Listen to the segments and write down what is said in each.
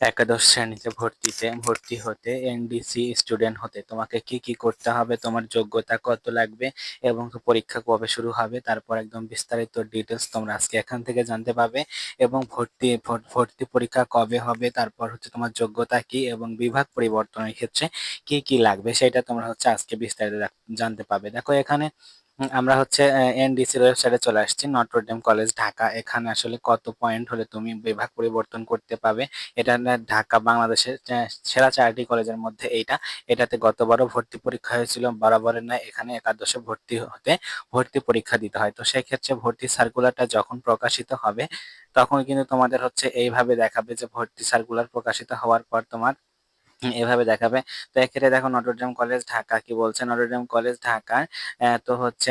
একাদশ শ্রেণীতে ভর্তিতে, ভর্তি হতে এনডিসি স্টুডেন্ট হতে। তোমাকে কি কি করতে হবে, তোমার যোগ্যতা কত লাগবে এবং পরীক্ষা কবে শুরু হবে, তারপর একদম বিস্তারিত ডিটেলস তোমরা আজকে এখান থেকে জানতে পাবে এবং ভর্তি ভর্তি পরীক্ষা কবে হবে, তারপর হচ্ছে তোমার যোগ্যতা কি এবং বিভাগ পরিবর্তনের ক্ষেত্রে কি কি লাগবে, সেটা তোমরা হচ্ছে আজকে বিস্তারিত জানতে পাবে। দেখো এখানে আমরা হচ্ছে এনডিসির ওয়েবসাইটে চলে আসছি নটরডেম কলেজ ঢাকা। এখানে আসলে কত পয়েন্ট হলে তুমি বিভাগ পরিবর্তন করতে পাবে এটা ঢাকা বাংলাদেশের সেরা চারটি কলেজের মধ্যে এইটা। এটাতে গতবারও ভর্তি পরীক্ষা হয়েছিল, বরাবরের না এখানে একাদশে ভর্তি হতে ভর্তি পরীক্ষা দিতে হয়। তো সেক্ষেত্রে ভর্তি সার্কুলারটা যখন প্রকাশিত হবে, তখন কিন্তু তোমাদের হচ্ছে এইভাবে দেখাবে যে ভর্তি সার্কুলার প্রকাশিত হওয়ার পর তোমার এভাবে দেখাবে। তো এক্ষেত্রে দেখো নটরডেম কলেজ ঢাকা কি বলছে? নটরডেম কলেজ আহ, তো হচ্ছে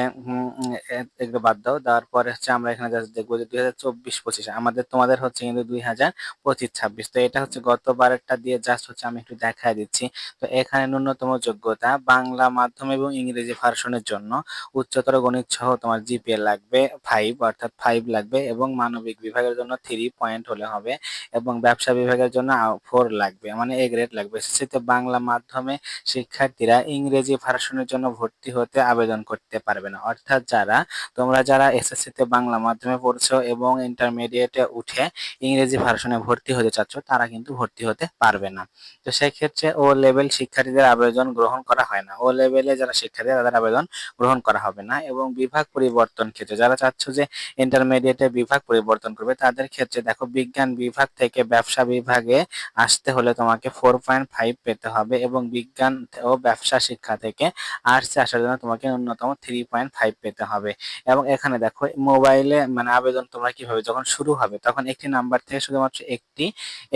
এগুলো বাদ দাও। দেওয়ার পরে হচ্ছে আমরা এখানে জাস্ট দেখব যে দুই হাজার চব্বিশ পঁচিশ আমাদের তোমাদের হচ্ছে কিন্তু দুই হাজার পঁচিশ ছাব্বিশ। তো এটা হচ্ছে গতবারেরটা দিয়ে জাস্ট হচ্ছে আমি একটু দেখায় দিচ্ছি। তো এখানে ন্যূনতম যোগ্যতা বাংলা মাধ্যম এবং ইংরেজি ভার্সনের জন্য উচ্চতর গণিত সহ তোমার জিপিএ লাগবে ফাইভ অর্থাৎ ফাইভ লাগবে এবং মানবিক বিভাগের জন্য থ্রি পয়েন্ট হলে হবে এবং ব্যবসা বিভাগের জন্য ফোর লাগবে মানে এ গ্রেড লাগবে। এসএসসিতে বাংলা মাধ্যমে শিক্ষার্থীরা ইংরেজি ভার্সনের জন্য ভর্তি হতে আবেদন করতে পারবে না। অর্থাৎ যারা, তোমরা যারা এসএসসিতে বাংলা মাধ্যমে পড়ছো এবং ইন্টারমিডিয়েটে উঠে ইংরেজি ভার্সনে ভর্তি হতে চাচ্ছ, তারা কিন্তু ভর্তি হতে পারবে না। তো সেই ক্ষেত্রে ও লেভেল শিক্ষার্থীদের আবেদন গ্রহণ করা হয় না। ও লেভেলে যারা শিক্ষার্থী, তাদের আবেদন গ্রহণ করা হবে না এবং বিভাগ পরিবর্তন ক্ষেত্রে যারা চাচ্ছ যে ইন্টারমিডিয়েটে বিভাগ পরিবর্তন করবে, তাদের ক্ষেত্রে দেখো বিজ্ঞান বিভাগ থেকে ব্যবসা বিভাগে আসতে হলে তোমাকে ফোর পয়েন্ট ফাইভ পেতে হবে এবং বিজ্ঞান ও ব্যবসা শিক্ষা থেকে আর্টসে আসার জন্য তোমাকে ন্যূনতম থ্রি পয়েন্ট ফাইভ পেতে হবে। এবং এখানে দেখো মোবাইলে মানে আবেদন তোমরা কীভাবে যখন শুরু হবে, তখন একটি নাম্বার থেকে শুধুমাত্র একটি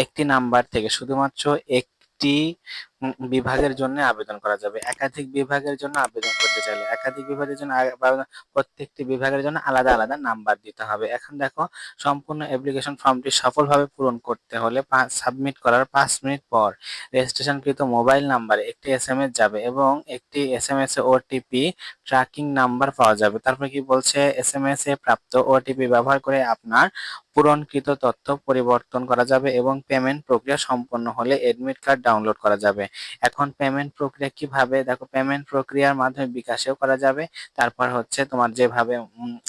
একটি নাম্বার থেকে শুধুমাত্র একটি বিভাগের জন্য আবেদন করা যাবে। একাধিক বিভাগের জন্য আবেদন করতে চাইলে একাধিক বিভাগের জন্য প্রত্যেকটি বিভাগের জন্য আলাদা আলাদা নাম্বার দিতে হবে। এখন দেখো, সম্পূর্ণ অ্যাপ্লিকেশন ফর্মটি সফলভাবে পূরণ করতে হলে সাবমিট করার পাঁচ মিনিট পর রেজিস্ট্রেশনকৃত মোবাইল নাম্বারে একটি এসএমএস যাবে এবং একটি এসএমএস এ ওটিপি ট্র্যাকিং নাম্বার পাওয়া যাবে। তারপর কি বলছে? এস এম এস এ প্রাপ্ত ওটিপি ব্যবহার করে আপনার পূরণকৃত তথ্য পরিবর্তন করা যাবে এবং পেমেন্ট প্রক্রিয়া সম্পন্ন হলে এডমিট কার্ড ডাউনলোড করা যাবে। এখন পেমেন্ট প্রক্রিয়া কীভাবে? দেখো পেমেন্ট প্রক্রিয়ার মাধ্যমে বিকাশেও করা যাবে। তারপর হচ্ছে তোমার যেভাবে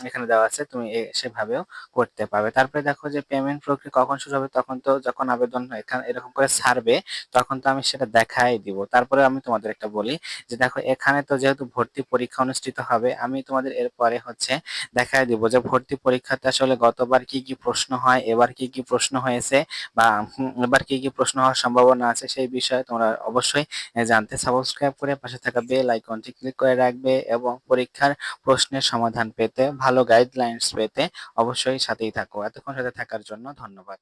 এখানে দেওয়া আছে, তুমি সেভাবেও করতে পারবে। তারপরে দেখো যে পেমেন্ট প্রক্রিয়া কখন শুরু হবে, তখন তো যখন আবেদন এখানে, এরকম করে ছাড়বে তখন তো আমি সেটা দেখাই দিব। তারপরে আমি তোমাদের একটা বলি যে দেখো, এখানে তো যেহেতু ভর্তি পরীক্ষা অনুষ্ঠিত হবে, আমি তোমাদের এরপরে হচ্ছে দেখাই দিব যে ভর্তি পরীক্ষাতে আসলে গতবার কি কি প্রশ্ন হয়, এবার কি কি প্রশ্ন হয়েছে, বা এবার কি কি প্রশ্ন হওয়ার সম্ভাবনা আছে, সেই বিষয়ে তোমরা অবশ্যই জানতে সাবস্ক্রাইব করে পাশে থাকা বেল আইকনটি ক্লিক করে রাখবে এবং পরীক্ষার প্রশ্নের সমাধান পেতে, ভালো গাইডলাইন্স পেতে অবশ্যই সাথেই থাকো। এতক্ষণ সাথে থাকার জন্য ধন্যবাদ।